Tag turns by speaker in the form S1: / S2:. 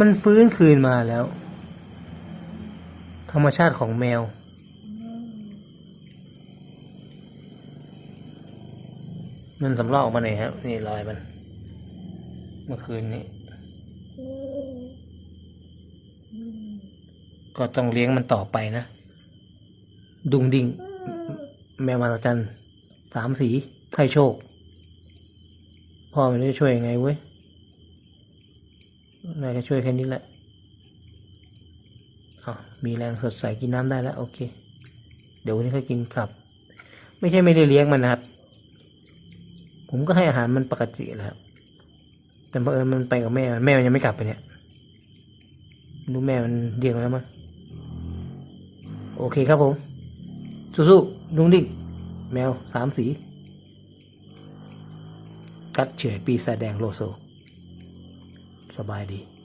S1: มันฟื้นคืนมาแล้ว ธรรมชาติของแมว มันสำรอกออกมาหน่อยครับนี่รอยมัน เมื่อคืนนี้ ก็ต้องเลี้ยงมันต่อไปนะ ดุงดิง แมวมาตจันสามสีให้โชค พ่อไม่ได้ช่วยยังไงเว้ย นายก็ช่วยแค่นี้แหละอ๋อมีแรงสดใสกินน้ำได้แล้ว โอเค เดี๋ยววันนี้ค่อยกินกลับ ไม่ใช่ไม่ได้เลี้ยงมันนะครับ ผมก็ให้อาหารมันปกติแหละครับ แต่บังเอิญมันไปกับแม่มันแม่มันยังไม่กลับไปเนี่ยรู้แม่มันเรียกแล้วมั้งโอเคครับผม สู้ๆลุงดิ่งแมวสามสี กัดเฉยปีศาจแดงโลโซ สบายดี